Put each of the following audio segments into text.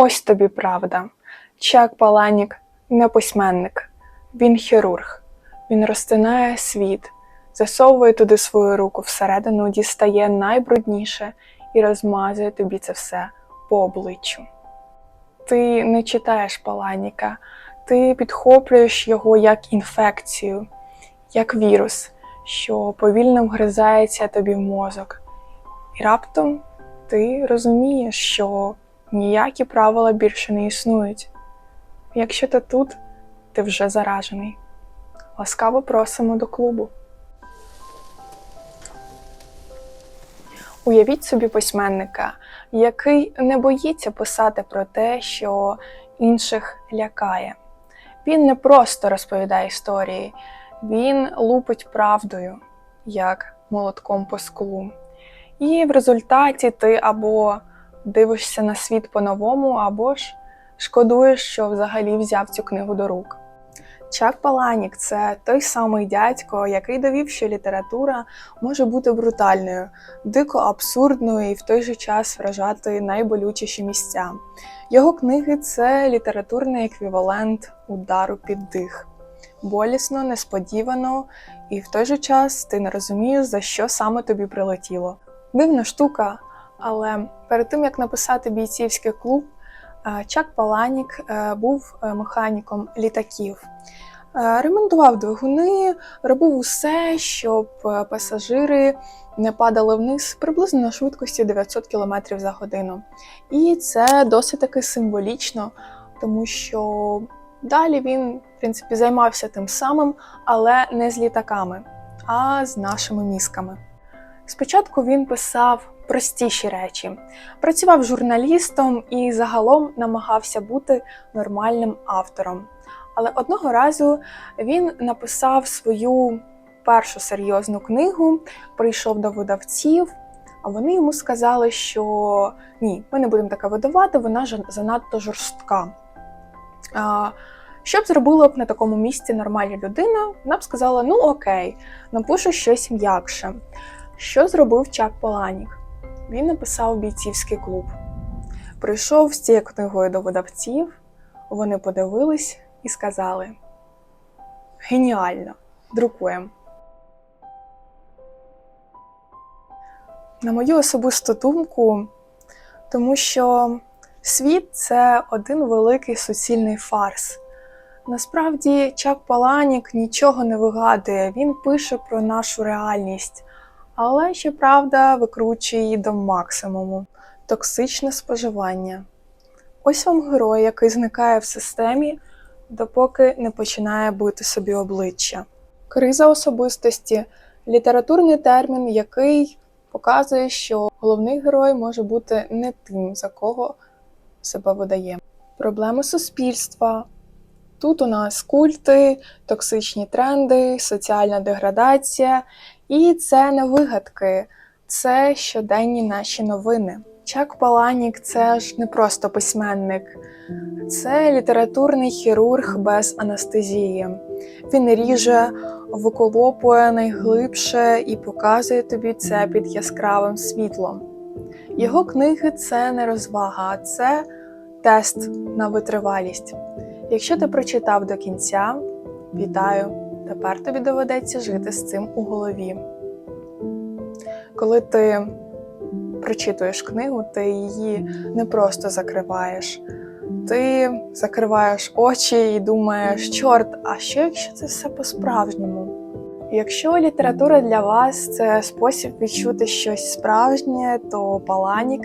Ось тобі правда. Чак Паланік не письменник, він хірург. Він розтинає світ, засовує туди свою руку всередину, дістає найбрудніше і розмазує тобі це все по обличчю. Ти не читаєш Паланіка, ти підхоплюєш його як інфекцію, як вірус, що повільно вгризається тобі в мозок. І раптом ти розумієш, що ніякі правила більше не існують. Якщо ти тут, ти вже заражений. Ласкаво просимо до клубу. Уявіть собі письменника, який не боїться писати про те, що інших лякає. Він не просто розповідає історії, він лупить правдою, як молотком по склу. І в результаті ти або дивишся на світ по-новому, або ж шкодуєш, що взагалі взяв цю книгу до рук. Чак Паланік це той самий дядько, який довів, що література може бути брутальною, дико абсурдною і в той же час вражати найболючіші місця. Його книги це літературний еквівалент удару під дих. Болісно, несподівано, і в той же час ти не розумієш, за що саме тобі прилетіло. Дивна штука, але перед тим як написати бійцівський клуб, Чак Паланік е, був е, механіком літаків. Е, Ремонтував двигуни, робив усе, щоб пасажири не падали вниз приблизно на швидкості 900 км за годину. І це досить таки символічно, тому що далі він, в принципі, займався тим самим, але не з літаками, а з нашими мізками. Спочатку він писав простіші речі, працював журналістом і загалом намагався бути нормальним автором. Але одного разу він написав свою першу серйозну книгу, прийшов до видавців, а вони йому сказали, що ні, ми не будемо таке видавати, вона ж занадто жорстка. А, що б зробила б на такому місці нормальна людина? Вона б сказала: ну окей, напишу щось м'якше. Що зробив Чак Паланік? Він написав бійцівський клуб. Прийшов з цією книгою до видавців, вони подивились і сказали: Геніально! Друкуємо. На мою особисту думку, тому що світ це один великий суцільний фарс. Насправді, Чак Паланік нічого не вигадує, він пише про нашу реальність, але щоправда викручує її до максимуму токсичне споживання. Ось вам герой, який зникає в системі, допоки не починає бити собі обличчя. Криза особистості літературний термін, який показує, що головний герой може бути не тим, за кого себе видає. Проблеми суспільства. Тут у нас культи, токсичні тренди, соціальна деградація, і це не вигадки, це щоденні наші новини. Чак Паланік це ж не просто письменник, це літературний хірург без анестезії. Він ріже, виколопує найглибше і показує тобі це під яскравим світлом. Його книги це не розвага, а це тест на витривалість. Якщо ти прочитав до кінця, вітаю! Тепер тобі доведеться жити з цим у голові. Коли ти прочитуєш книгу, ти її не просто закриваєш. Ти закриваєш очі і думаєш, чорт, а що якщо це все по-справжньому? Якщо література для вас це спосіб відчути щось справжнє, то Паланік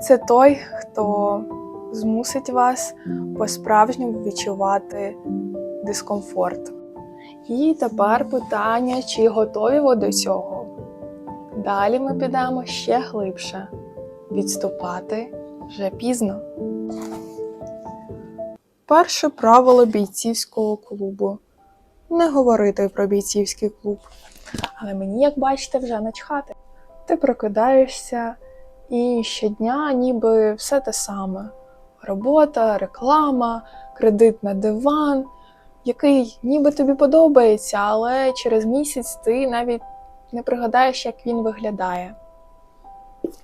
це той, хто змусить вас по-справжньому відчувати дискомфорт. І тепер питання, чи готові ви до цього? Далі ми підемо ще глибше. Відступати вже пізно. Перше правило бійцівського клубу не говорити про бійцівський клуб. Але мені, як бачите, вже начхати. Ти прокидаєшся і щодня ніби все те саме: робота, реклама, кредит на диван, який ніби тобі подобається, але через місяць ти навіть не пригадаєш, як він виглядає.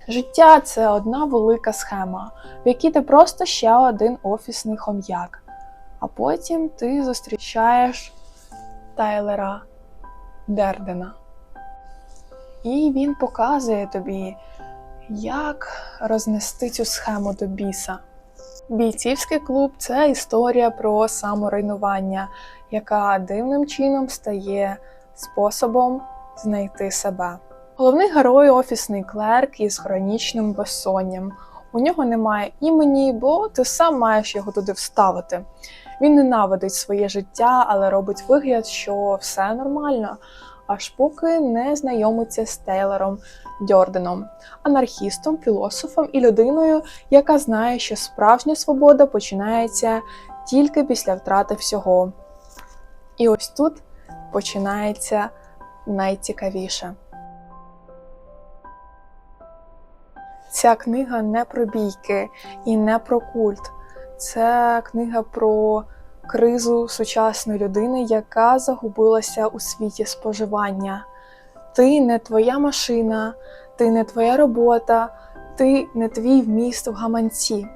Життя це одна велика схема, в якій ти просто ще один офісний хом'як. А потім ти зустрічаєш Тайлера Дердена. І він показує тобі, як рознести цю схему до біса. Бійцівський клуб це історія про саморуйнування, яка дивним чином стає способом знайти себе. Головний герой офісний клерк із хронічним безсонням. У нього немає імені, бо ти сам маєш його туди вставити. Він ненавидить своє життя, але робить вигляд, що все нормально, аж поки не знайомиться з Тейлором Дьорденом, анархістом, філософом і людиною, яка знає, що справжня свобода починається тільки після втрати всього. І ось тут починається найцікавіше. Ця книга не про бійки і не про культ. Це книга про кризу сучасної людини, яка загубилася у світі споживання. Ти не твоя машина, ти не твоя робота, ти не твій вміст в гаманці.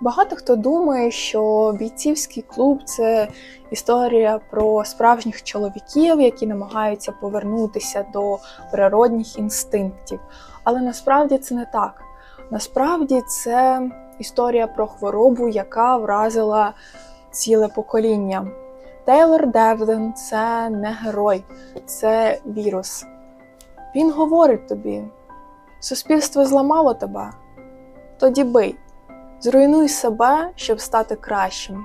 Багато хто думає, що бійцівський клуб це історія про справжніх чоловіків, які намагаються повернутися до природних інстинктів. Але насправді це не так. Насправді це історія про хворобу, яка вразила ціле покоління. Тейлор Дерден це не герой, це вірус. Він говорить тобі: суспільство зламало тебе, тоді бий, зруйнуй себе, щоб стати кращим.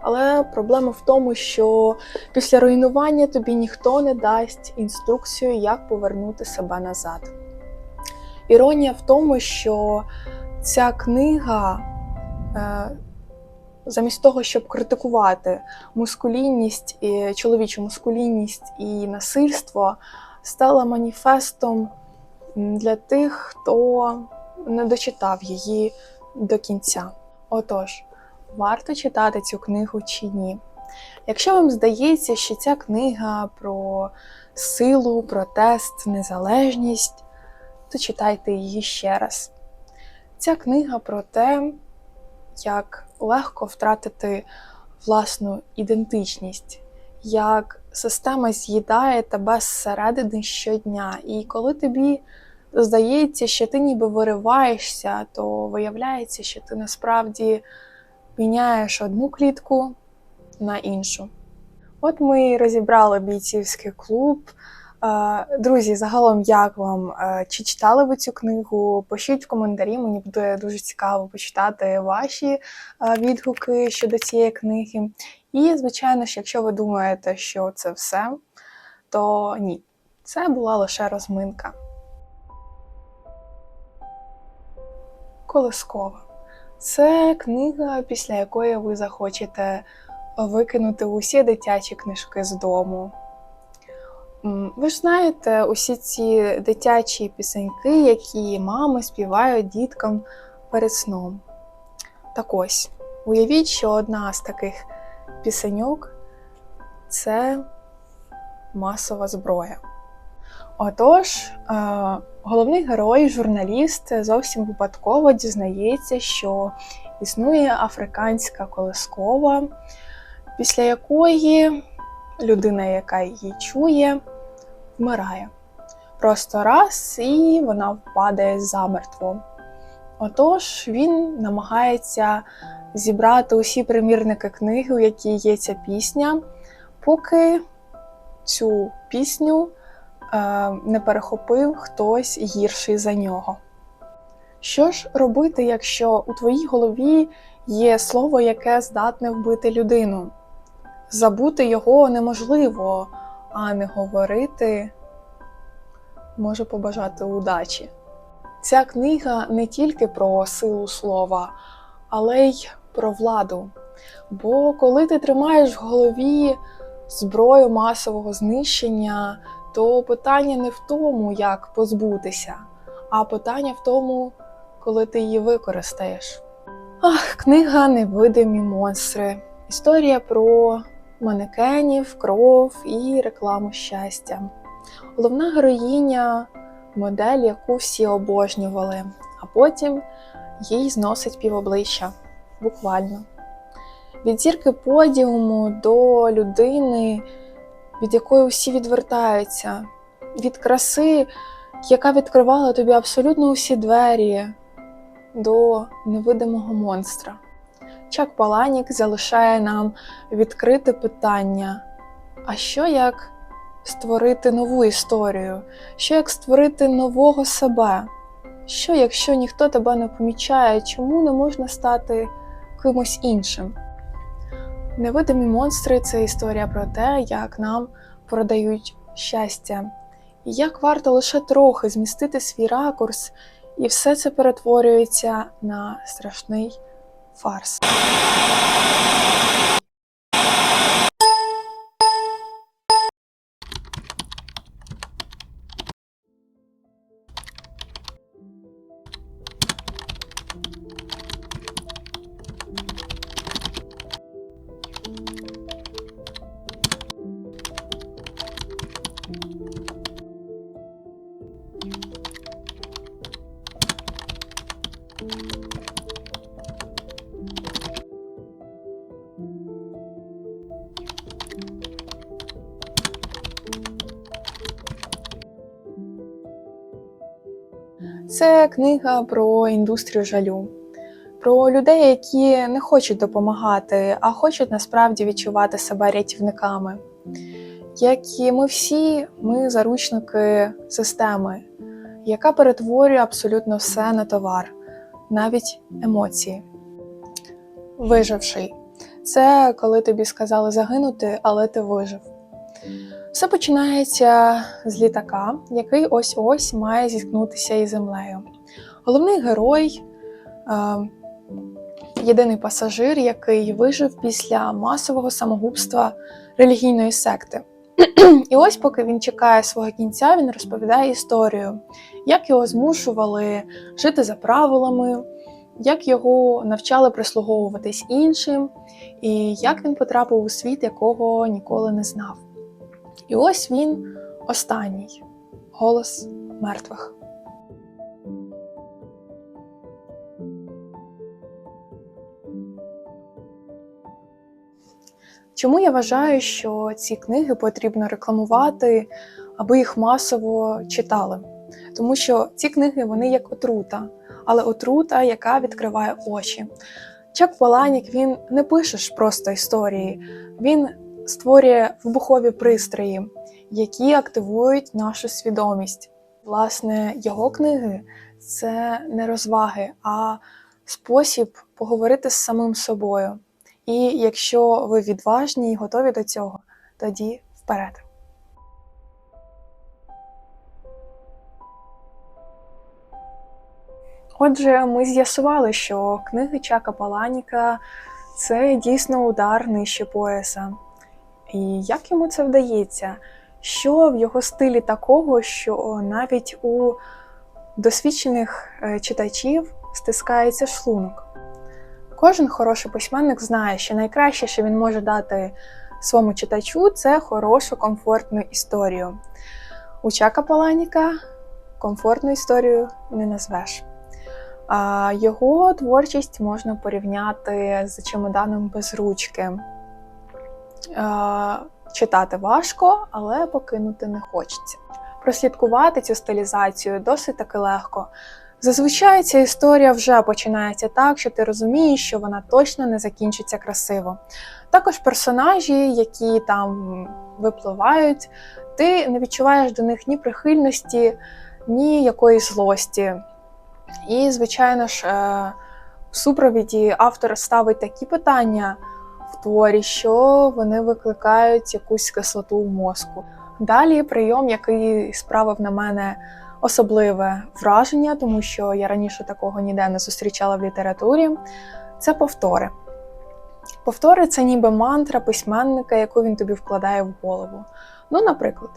Але проблема в тому, що після руйнування тобі ніхто не дасть інструкцію, як повернути себе назад. Іронія в тому, що ця книга, е, замість того, щоб критикувати мускулінність, і чоловічу мускулінність і насильство, стала маніфестом для тих, хто не дочитав її до кінця. Отож, варто читати цю книгу чи ні. Якщо вам здається, що ця книга про силу, протест, незалежність, то читайте її ще раз. Ця книга про те, як легко втратити власну ідентичність, як система з'їдає тебе зсередини щодня. І коли тобі здається, що ти ніби вириваєшся, то виявляється, що ти насправді міняєш одну клітку на іншу. От ми розібрали бійцівський клуб. Друзі, загалом, як вам? Е, Чи читали ви цю книгу? Пишіть в коментарі, мені буде дуже цікаво почитати ваші е, відгуки щодо цієї книги. І, звичайно ж, якщо ви думаєте, що це все, то ні, це була лише розминка. Колискова. Це книга, після якої ви захочете викинути усі дитячі книжки з дому. Ви ж знаєте усі ці дитячі пісеньки, які мами співають діткам перед сном. Так ось, уявіть, що одна з таких пісеньок це масова зброя. Отож, е, головний герой, журналіст, зовсім випадково дізнається, що існує африканська колискова, після якої людина, яка її чує, вмирає. Просто раз і вона впадає замертво. Отож, він намагається зібрати усі примірники книги, у якій є ця пісня, поки цю пісню е, не перехопив хтось гірший за нього. Що ж робити, якщо у твоїй голові є слово, яке здатне вбити людину? Забути його неможливо, а не говорити може побажати удачі. Ця книга не тільки про силу слова, але й про владу. Бо коли ти тримаєш в голові зброю масового знищення, то питання не в тому, як позбутися, а питання в тому, коли ти її використаєш. Ах, книга Невидимі монстри. Історія про манекенів, кров і рекламу щастя. Головна героїня модель, яку всі обожнювали, а потім їй зносить півобличчя. Буквально. Від зірки подіуму до людини, від якої всі відвертаються, від краси, яка відкривала тобі абсолютно усі двері до невидимого монстра. Чак Паланік залишає нам відкрите питання: а що як створити нову історію? Що як створити нового себе? Що, якщо ніхто тебе не помічає, чому не можна стати кимось іншим? Невидимі монстри це історія про те, як нам продають щастя, і як варто лише трохи змістити свій ракурс, і все це перетворюється на страшний фарс. Це книга про індустрію жалю, про людей, які не хочуть допомагати, а хочуть насправді відчувати себе рятівниками. Як і ми всі, ми заручники системи, яка перетворює абсолютно все на товар, навіть емоції. Виживший це коли тобі сказали загинути, але ти вижив. Все починається з літака, який ось-ось має зіткнутися із землею. Головний герой е, єдиний пасажир, який вижив після масового самогубства релігійної секти. І ось, поки він чекає свого кінця, він розповідає історію, як його змушували жити за правилами, як його навчали прислуговуватись іншим, і як він потрапив у світ, якого ніколи не знав. І ось він останній голос мертвих. Чому я вважаю, що ці книги потрібно рекламувати, аби їх масово читали? Тому що ці книги вони як отрута, але отрута, яка відкриває очі. Чак Паланік він не пише ж просто історії, він створює вибухові пристрої, які активують нашу свідомість. Власне, його книги це не розваги, а спосіб поговорити з самим собою. І якщо ви відважні і готові до цього, тоді вперед. Отже, ми з'ясували, що книги Чака Паланіка це дійсно удар нижче пояса. І як йому це вдається? Що в його стилі такого, що навіть у досвідчених е, читачів стискається шлунок? Кожен хороший письменник знає, що найкраще, що він може дати своєму читачу, це хорошу, комфортну історію. У Чака Паланіка комфортну історію не назвеш. А Його творчість можна порівняти з чемоданом без ручки. Читати важко, але покинути не хочеться. Прослідкувати цю стилізацію досить таки легко. Зазвичай ця історія вже починається так, що ти розумієш, що вона точно не закінчиться красиво. Також персонажі, які там випливають, ти не відчуваєш до них ні прихильності, ні якоїсь злості. І, звичайно ж, е, в супровіді автор ставить такі питання в творі, що вони викликають якусь кислоту в мозку. Далі прийом, який справив на мене особливе враження, тому що я раніше такого ніде не зустрічала в літературі, це повтори. Повтори це ніби мантра письменника, яку він тобі вкладає в голову. Ну, наприклад,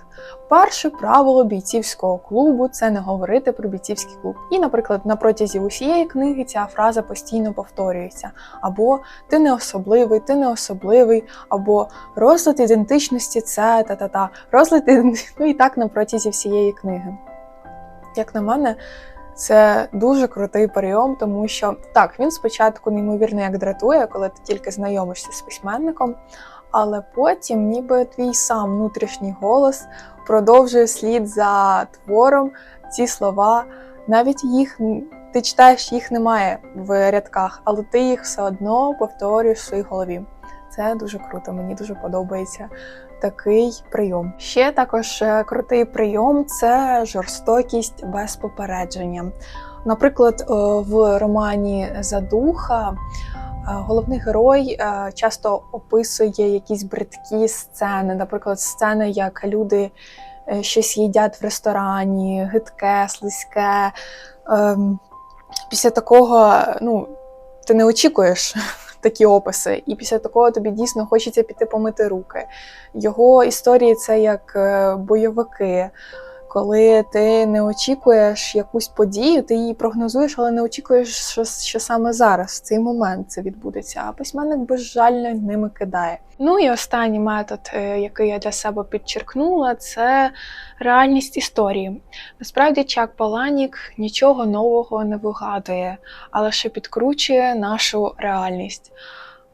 перше правило бійцівського клубу це не говорити про бійцівський клуб. І, наприклад, на протязі усієї книги ця фраза постійно повторюється: або ти не особливий, ти не особливий, або розлад ідентичності це та-та-та, розлад ідентичності, ну і так на протязі всієї книги. Як на мене, це дуже крутий прийом, тому що так, він спочатку неймовірно як дратує, коли ти тільки знайомишся з письменником, але потім, ніби твій сам внутрішній голос продовжує слід за твором ці слова. Навіть їх ти читаєш, їх немає в рядках, але ти їх все одно повторюєш в своїй голові. Це дуже круто, мені дуже подобається такий прийом. Ще також е, крутий прийом це жорстокість без попередження. Наприклад, е, в романі Задуха е, головний герой часто описує якісь бридкі сцени, наприклад, сцени, як люди щось їдять в ресторані, гидке, слизьке. Ем, після такого, ну, ти не очікуєш такі описи, і після такого тобі дійсно хочеться піти помити руки. Його історії це як е, бойовики. Коли ти не очікуєш якусь подію, ти її прогнозуєш, але не очікуєш, що що саме зараз, в цей момент це відбудеться. А письменник безжально ними кидає. Ну і останній метод, е, який я для себе підчеркнула, це реальність історії. Насправді, Чак Паланік нічого нового не вигадує, а лише підкручує нашу реальність.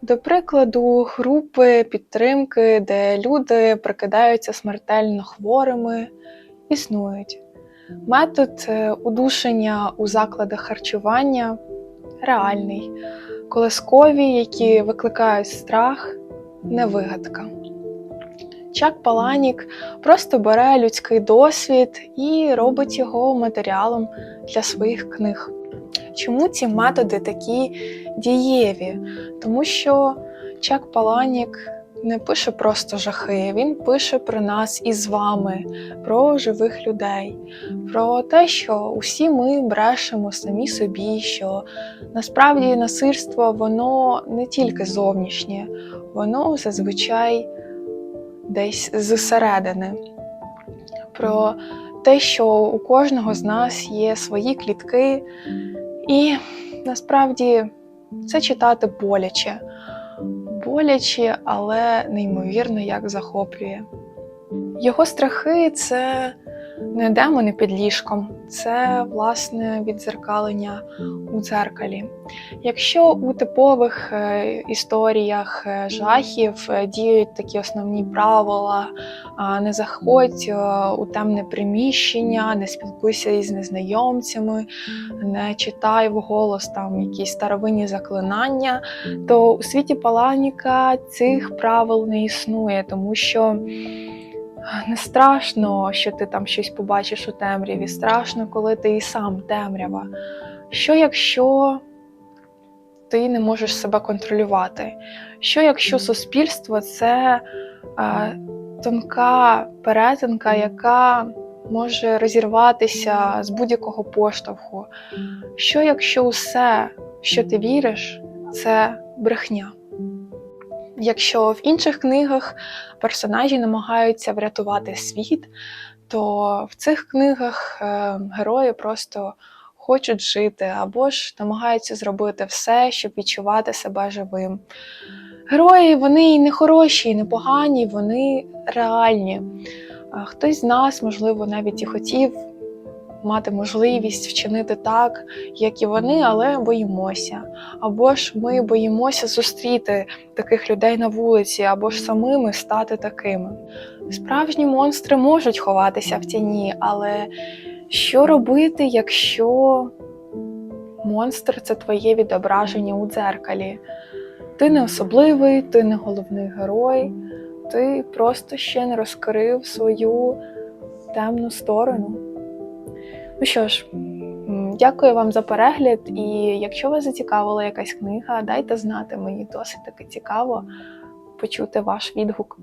До прикладу, групи підтримки, де люди прикидаються смертельно хворими існують. Метод е, удушення у закладах харчування реальний, колискові, які викликають страх, не вигадка. Чак Паланік просто бере людський досвід і робить його матеріалом для своїх книг. Чому ці методи такі дієві? Тому що Чак Паланік не пише просто жахи, він пише про нас із вами, про живих людей, про те, що усі ми брешемо самі собі, що насправді насильство воно не тільки зовнішнє, воно зазвичай десь зсередини. Про те, що у кожного з нас є свої клітки, і насправді це читати боляче боляче, але неймовірно як захоплює. Його страхи це не демони під ліжком, це власне відзеркалення у дзеркалі. Якщо у типових е, історіях е, жахів е, діють такі основні правила, не заходь у темне приміщення, не спілкуйся із незнайомцями, не читай вголос там якісь старовинні заклинання, то у світі Паланіка цих правил не існує, тому що не страшно, що ти там щось побачиш у темряві, страшно, коли ти і сам темрява. Що якщо ти не можеш себе контролювати? Що якщо суспільство це е, тонка перетинка, яка може розірватися з будь-якого поштовху? Що якщо усе, що ти віриш, це брехня? Якщо в інших книгах персонажі намагаються врятувати світ, то в цих книгах е, герої просто хочуть жити або ж намагаються зробити все, щоб відчувати себе живим. Герої вони і не хороші, і не погані, вони реальні. Хтось з нас, можливо, навіть і хотів мати можливість вчинити так, як і вони, але боїмося. Або ж ми боїмося зустріти таких людей на вулиці, або ж самими стати такими. Справжні монстри можуть ховатися в тіні, але що робити, якщо монстр це твоє відображення у дзеркалі? Ти не особливий, ти не головний герой, ти просто ще не розкрив свою темну сторону. Ну що ж, дякую вам за перегляд, і якщо вас зацікавила якась книга, дайте знати, мені досить таки цікаво почути ваш відгук.